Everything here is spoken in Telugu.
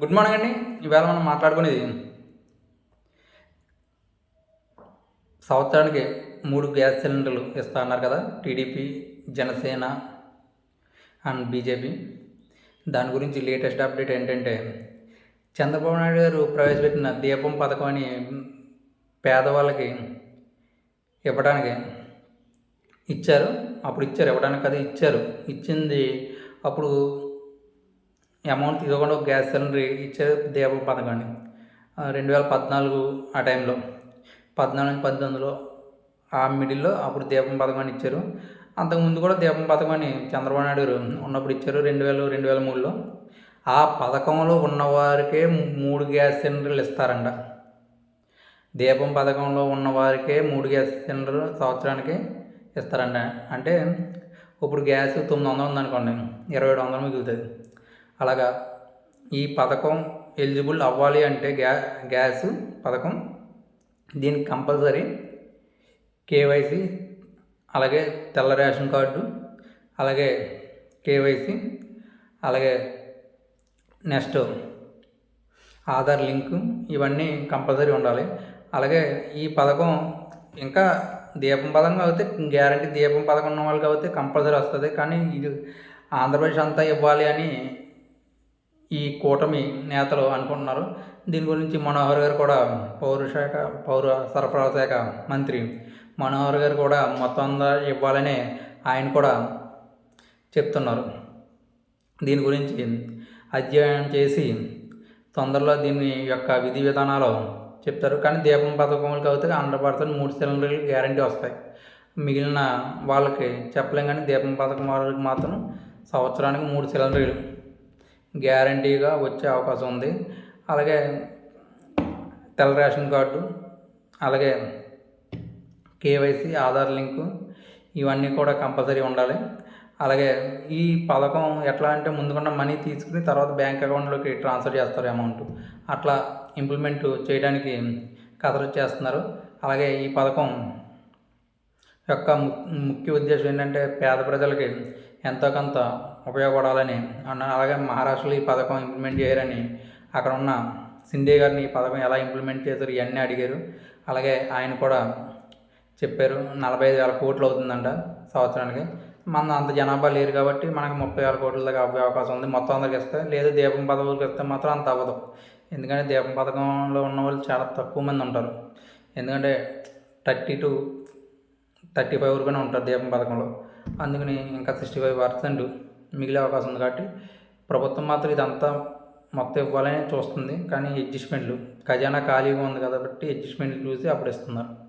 గుడ్ మార్నింగ్ అండి. ఈవేళ మనం మాట్లాడుకునేది సంవత్సరానికి మూడు గ్యాస్ సిలిండర్లు ఇస్తా అన్నారు కదా టీడీపీ జనసేన అండ్ బీజేపీ. దాని గురించి లేటెస్ట్ అప్డేట్ ఏంటంటే చంద్రబాబు నాయుడు గారు ప్రవేశపెట్టిన దీపం పథకం అని పేదవాళ్ళకి ఇవ్వడానికి ఇచ్చారు. అప్పుడు ఇచ్చారు ఇవ్వడానికి అది ఇచ్చారు. ఇచ్చింది అప్పుడు అమౌంట్ తీసుకోకుండా ఒక గ్యాస్ సిలిండర్ ఇచ్చారు దీపం పథకాన్ని రెండు వేల పద్నాలుగు ఆ టైంలో పద్నాలుగు నుంచి పద్దెనిమిదిలో ఆ మిడిల్లో అప్పుడు దీపం పథకాన్ని ఇచ్చారు. అంతకుముందు కూడా దీపం పథకాన్ని చంద్రబాబు నాయుడు గారు ఉన్నప్పుడు ఇచ్చారు రెండు వేలు రెండు వేల మూడులో. ఆ పథకంలో ఉన్నవారికే మూడు గ్యాస్ సిలిండర్లు ఇస్తారంట. దీపం పథకంలో ఉన్నవారికే మూడు గ్యాస్ సిలిండర్ సంవత్సరానికి ఇస్తారంట. అంటే ఇప్పుడు గ్యాస్ తొమ్మిది వందలు ఉందనుకోండి ఇరవై ఏడు వందలు మిగులుతుంది. అలాగా ఈ పథకం ఎలిజిబుల్ అవ్వాలి అంటే గ్యా గ్యాస్ పథకం దీనికి కంపల్సరీ కేవైసీ అలాగే తెల్ల రేషన్ కార్డు అలాగే కేవైసీ అలాగే నెక్స్ట్ ఆధార్ లింకు ఇవన్నీ కంపల్సరీ ఉండాలి. అలాగే ఈ పథకం ఇంకా దీపం పథకం అయితే గ్యారంటీ దీపం పథకం ఉన్న వాళ్ళకి అయితే కంపల్సరీ వస్తుంది. కానీ ఇది ఆంధ్రప్రదేశ్ అంతా ఇవ్వాలి అని ఈ కూటమి నేతలు అనుకుంటున్నారు. దీని గురించి మనోహర్ గారు కూడా పౌర శాఖ పౌర సరఫరా శాఖ మంత్రి మనోహర్ గారు కూడా మొత్తం అంతా ఇవ్వాలని ఆయన కూడా చెప్తున్నారు. దీని గురించి అధ్యయనం చేసి తొందరలో దీని యొక్క విధి విధానాలు చెప్తారు. కానీ దీపం పథకంకి అయితే హండ్రెడ్ పర్సెంట్ మూడు సిలిండర్లు గ్యారంటీ వస్తాయి. మిగిలిన వాళ్ళకి చెప్పలేం కానీ దీపం పథకం వాళ్ళకి మాత్రం సంవత్సరానికి మూడు సిలిండర్లు గ్యారంటీగా వచ్చే అవకాశం ఉంది. అలాగే తెల్ల రేషన్ కార్డు అలాగే కేవైసీ ఆధార్ లింకు ఇవన్నీ కూడా కంపల్సరీ ఉండాలి. అలాగే ఈ పథకం ఎట్లా అంటే ముందుకున్న మనీ తీసుకుని తర్వాత బ్యాంక్ అకౌంట్లోకి ట్రాన్స్ఫర్ చేస్తారు అమౌంట్. అట్లా ఇంప్లిమెంట్ చేయడానికి కసరత్తు చేస్తున్నారు. అలాగే ఈ పథకం యొక్క ముఖ్య ఉద్దేశం ఏంటంటే పేద ప్రజలకి ఎంతో కొంత ఉపయోగపడాలని అన్న అలాగే మహారాష్ట్రలో ఈ పథకం ఇంప్లిమెంట్ చేయరని అక్కడ ఉన్న సిండే గారిని ఈ పథకం ఎలా ఇంప్లిమెంట్ చేశారు ఇవన్నీ అడిగారు. అలాగే ఆయన కూడా చెప్పారు నలభై ఐదు వేల కోట్లు అవుతుందంట సంవత్సరానికి. మన అంత జనాభా లేరు కాబట్టి మనకి ముప్పై వేల కోట్ల దాకా అవ్వే అవకాశం ఉంది. మొత్తం అందరికి ఇస్తే లేదు దీపం పథకాలకు ఇస్తే మాత్రం అంత అవ్వదు. ఎందుకంటే దీపం పథకంలో ఉన్న వాళ్ళు చాలా తక్కువ మంది ఉంటారు. ఎందుకంటే థర్టీ టు థర్టీ ఫైవ్ వరకునే ఉంటారు దీపం పథకంలో. అందుకని ఇంకా సిక్స్టీ ఫైవ్ పర్సెంట్ మిగిలే అవకాశం ఉంది కాబట్టి ప్రభుత్వం మాత్రం ఇదంతా మొత్తం ఇవ్వాలని చూస్తుంది. కానీ అడ్జస్ట్మెంట్లు ఖజానా ఖాళీగా ఉంది కాబట్టి అడ్జస్ట్మెంట్లు చూసి అప్పుడు ఇస్తున్నారు.